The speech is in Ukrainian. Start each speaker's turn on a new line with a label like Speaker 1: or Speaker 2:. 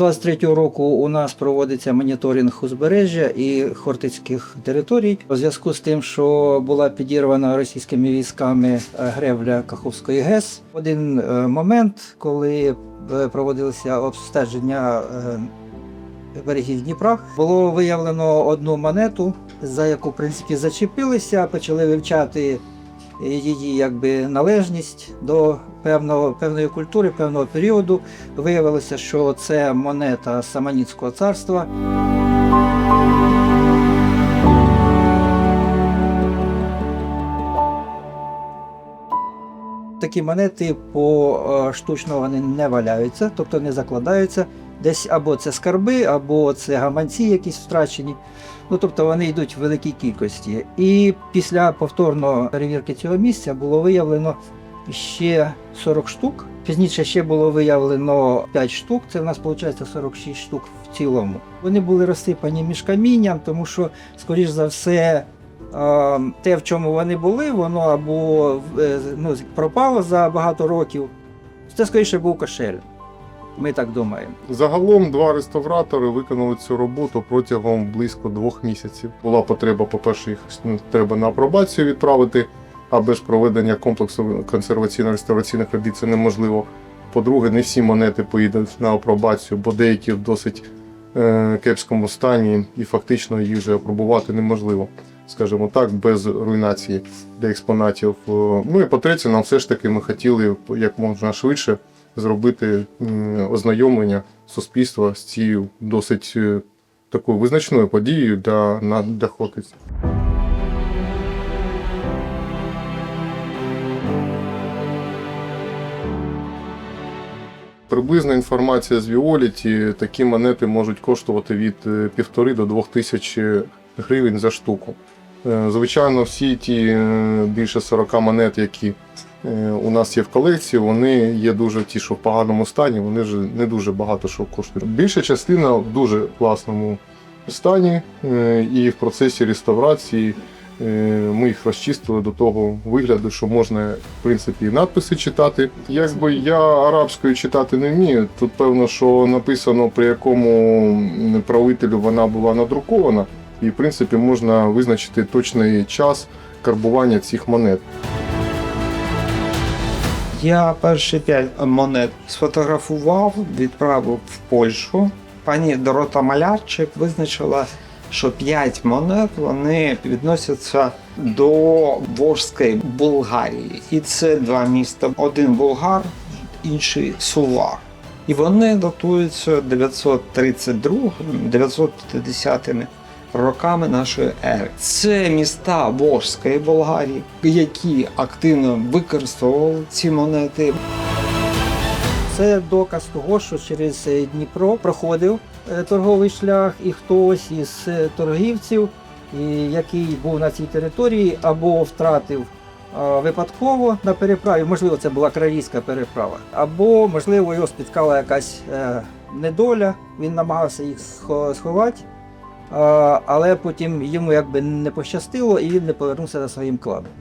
Speaker 1: 23-го року у нас проводиться моніторинг узбережжя і хортицьких територій. У зв'язку з тим, що була підірвана російськими військами е, гребля Каховської ГЕС. Один е, момент, коли е, проводилося обстеження берегів Дніпра, було виявлено одну монету, за яку в принципі зачепилися, почали вивчати її якби належність до певного, певної культури, певного періоду. Виявилося, що це монета Саманіцького царства. Такі монети по е, штучно вони не валяються, тобто не закладаються. Десь або це скарби, або це гаманці якісь втрачені. Ну тобто вони йдуть в великій кількості. І після повторної перевірки цього місця було виявлено ще 40 штук. Пізніше ще було виявлено 5 штук. Це в нас виходить 46 штук в цілому. Вони були розсипані між камінням, тому що, скоріш за все, те, в чому вони були, воно або е, ну, пропало за багато років. Це скоріше був кошель. Ми так думаємо.
Speaker 2: Загалом два реставратори виконали цю роботу протягом близько двох місяців. Була потреба, по-перше, їх треба на апробацію відправити, а без проведення комплексу консерваційно-реставраційних робіт це неможливо. По-друге, не всі монети поїдуть на апробацію, бо деякі в досить е, кепському стані, і фактично їх вже апробувати неможливо, скажімо так, без руйнації для експонатів. Е, Ну і по-третє, нам все ж таки ми хотіли як можна швидше зробити ознайомлення суспільства з цією досить е, такою визначною подією для, для Хортиці. Приблизна інформація з Віоліті, такі монети можуть коштувати від е, півтори до двох тисяч гривень за штуку. Е, Звичайно, всі ті е, більше 40 монет, які е, у нас є в колекції, вони є дуже ті, що в поганому стані, вони вже не дуже багато що коштують. Більша частина в дуже класному стані, е, і в процесі реставрації е, ми їх розчистили до того вигляду, що можна в принципі і надписи читати. Якби я арабською читати не вмію, тут певно, що написано при якому правителю вона була надрукована, і в принципі можна визначити точний час карбування цих монет.
Speaker 3: Я перші п'ять монет сфотографував, відправив в Польщу. Пані Дорота Малярчик визначила, що п'ять монет вони відносяться до Ворської Болгарії. І це два міста: один Болгар, інший Сувар. І вони датуються 932-950 роками нашої ери. Це міста Ворської Болгарії, які активно використовували ці монети.
Speaker 1: Це доказ того, що через е, Дніпро проходив е, торговий шлях, і хтось із е, торгівців, який був на цій території, або втратив випадково на переправі, можливо, це була крайська переправа, або, можливо, його спіткала якась недоля, він намагався їх сховати, але потім йому якби не пощастило і він не повернувся за своїм кладом.